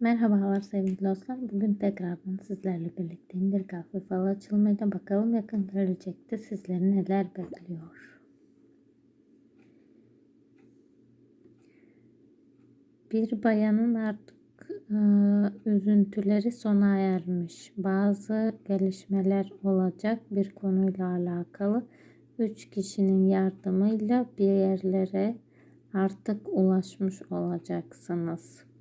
Merhabalar sevgili dostlar. Bugün tekrardan sizlerle birlikteyim. Bir kahve falı açılmayla bakalım yakın gelecekte sizleri neler bekliyor. Bir bayanın artık e, üzüntüleri sona ermiş. Bazı gelişmeler olacak bir konuyla alakalı. Üç kişinin yardımıyla bir yerlere artık ulaşmış olacaksınız.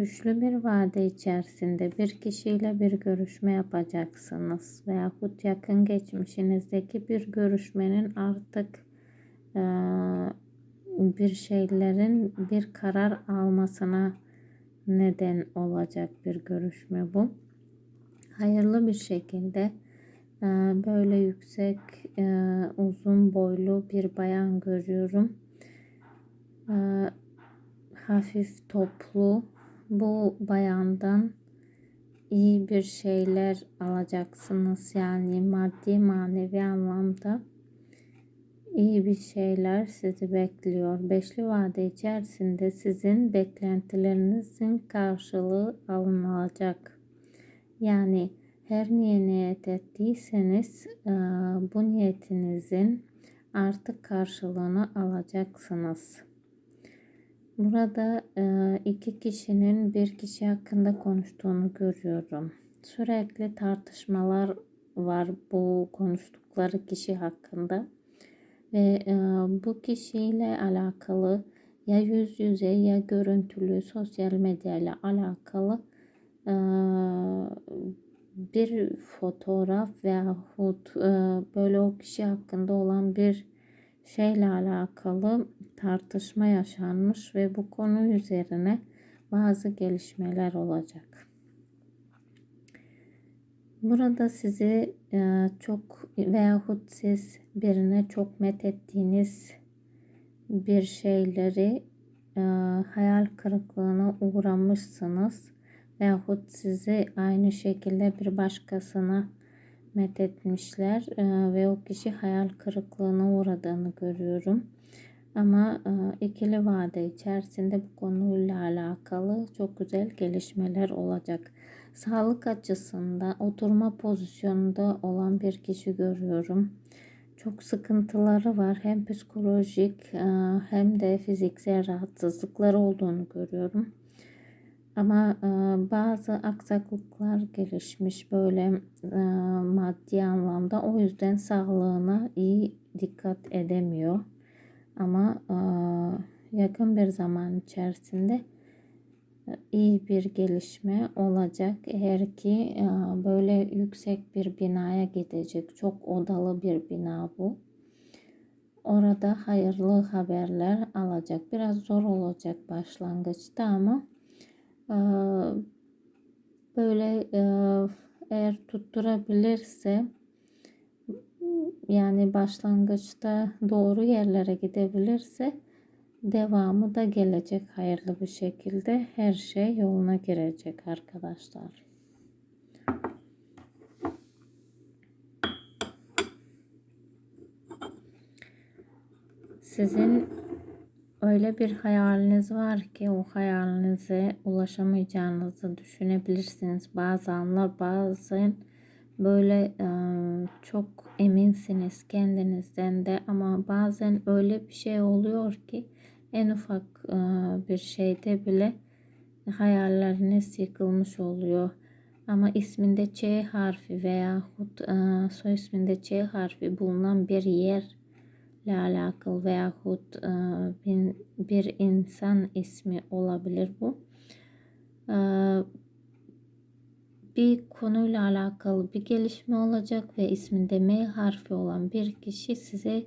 Üçlü bir vade içerisinde bir kişiyle bir görüşme yapacaksınız veyahut yakın geçmişinizdeki bir görüşmenin artık e, bir şeylerin bir karar almasına neden olacak bir görüşme bu. Hayırlı bir şekilde e, böyle yüksek e, uzun boylu bir bayan görüyorum. E, hafif toplu bu bayandan iyi bir şeyler alacaksınız. Yani maddi manevi anlamda iyi bir şeyler sizi bekliyor. Beşli vade içerisinde sizin beklentilerinizin karşılığı alınacak. Yani her niye niyet ettiyseniz bu niyetinizin artık karşılığını alacaksınız. Burada e, iki kişinin bir kişi hakkında konuştuğunu görüyorum. Sürekli tartışmalar var bu konuştukları kişi hakkında ve e, bu kişiyle alakalı ya yüz yüze ya görüntülü sosyal medya ile alakalı e, bir fotoğraf veyahut böyle o kişi hakkında olan bir şeyle alakalı tartışma yaşanmış ve bu konu üzerine bazı gelişmeler olacak. Burada sizi e, çok veyahut siz birine çok met ettiğiniz bir şeyleri e, hayal kırıklığına uğramışsınız veyahut sizi aynı şekilde bir başkasına methetmişler e, ve o kişi hayal kırıklığına uğradığını görüyorum. Ama e, ikili vade içerisinde bu konuyla alakalı çok güzel gelişmeler olacak. Sağlık açısından oturma pozisyonunda olan bir kişi görüyorum. Çok sıkıntıları var. Hem psikolojik e, hem de fiziksel rahatsızlıkları olduğunu görüyorum. Ama e, bazı aksaklıklar gelişmiş böyle e, maddi anlamda. O yüzden sağlığına iyi dikkat edemiyor. Ama e, yakın bir zaman içerisinde e, iyi bir gelişme olacak. Eğer ki e, böyle yüksek bir binaya gidecek. Çok odalı bir bina bu. Orada hayırlı haberler alacak. Biraz zor olacak başlangıçta ama böyle eğer tutturabilirse yani başlangıçta doğru yerlere gidebilirse devamı da gelecek hayırlı bir şekilde her şey yoluna girecek arkadaşlar. Sizin öyle bir hayaliniz var ki o hayalinize ulaşamayacağınızı düşünebilirsiniz. Bazı anlar bazen böyle çok eminsiniz kendinizden de ama bazen öyle bir şey oluyor ki en ufak bir şeyde bile hayalleriniz yıkılmış oluyor. Ama isminde Ç harfi veya soy isminde Ç harfi bulunan bir yer ile alakalı veyahut bir, insan ismi olabilir bu. Bir konuyla alakalı bir gelişme olacak ve isminde M harfi olan bir kişi size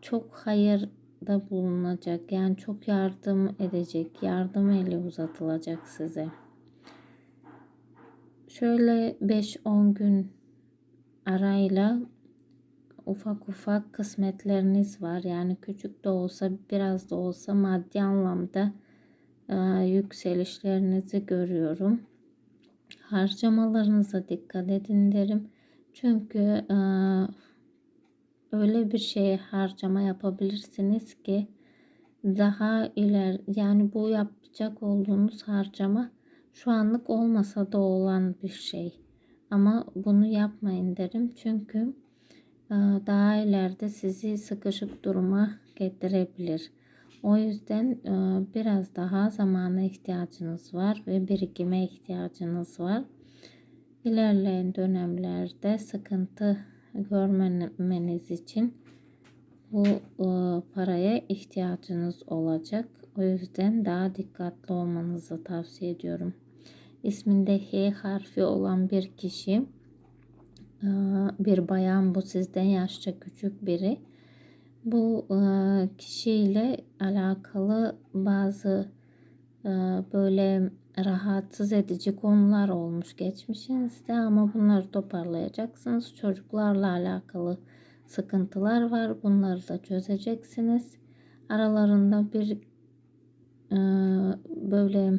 çok hayırda bulunacak. Yani çok yardım edecek. Yardım eli uzatılacak size. Şöyle 5-10 gün arayla ufak ufak kısmetleriniz var. Yani küçük de olsa biraz da olsa maddi anlamda e, yükselişlerinizi görüyorum. Harcamalarınıza dikkat edin derim. Çünkü e, öyle bir şeye harcama yapabilirsiniz ki daha iler yani bu yapacak olduğunuz harcama şu anlık olmasa da olan bir şey. Ama bunu yapmayın derim çünkü daha ileride sizi sıkışık duruma getirebilir. O yüzden e, biraz daha zamana ihtiyacınız var ve birikime ihtiyacınız var. İlerleyen dönemlerde sıkıntı görmemeniz için bu e, paraya ihtiyacınız olacak. O yüzden daha dikkatli olmanızı tavsiye ediyorum. İsminde H harfi olan bir kişi, bir bayan bu sizden yaşça küçük biri. Bu e, kişiyle alakalı bazı e, böyle rahatsız edici konular olmuş geçmişinizde ama bunları toparlayacaksınız. Çocuklarla alakalı sıkıntılar var. Bunları da çözeceksiniz. Aralarında bir e, böyle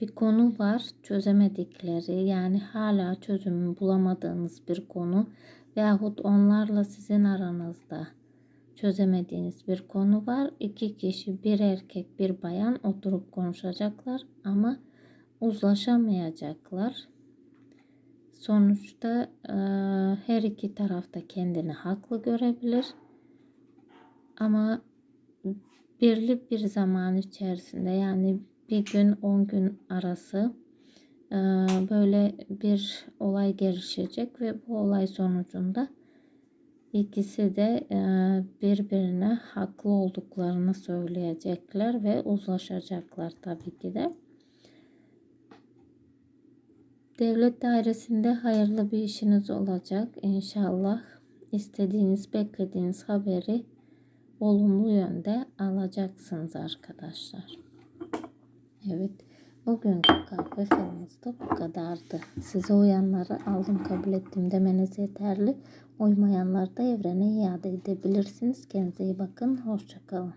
bir konu var çözemedikleri yani hala çözümü bulamadığınız bir konu veyahut onlarla sizin aranızda çözemediğiniz bir konu var. İki kişi bir erkek bir bayan oturup konuşacaklar ama uzlaşamayacaklar. Sonuçta e, her iki tarafta kendini haklı görebilir. Ama birli bir zaman içerisinde yani bir gün 10 gün arası böyle bir olay gelişecek ve bu olay sonucunda ikisi de birbirine haklı olduklarını söyleyecekler ve uzlaşacaklar tabii ki de. Devlet dairesinde hayırlı bir işiniz olacak inşallah. İstediğiniz, beklediğiniz haberi olumlu yönde alacaksınız arkadaşlar. Evet, bugünkü kahve falımız da bu kadardı. Size uyanları aldım kabul ettim demeniz yeterli. Uymayanları da evrene iade edebilirsiniz. Kendinize iyi bakın. Hoşçakalın.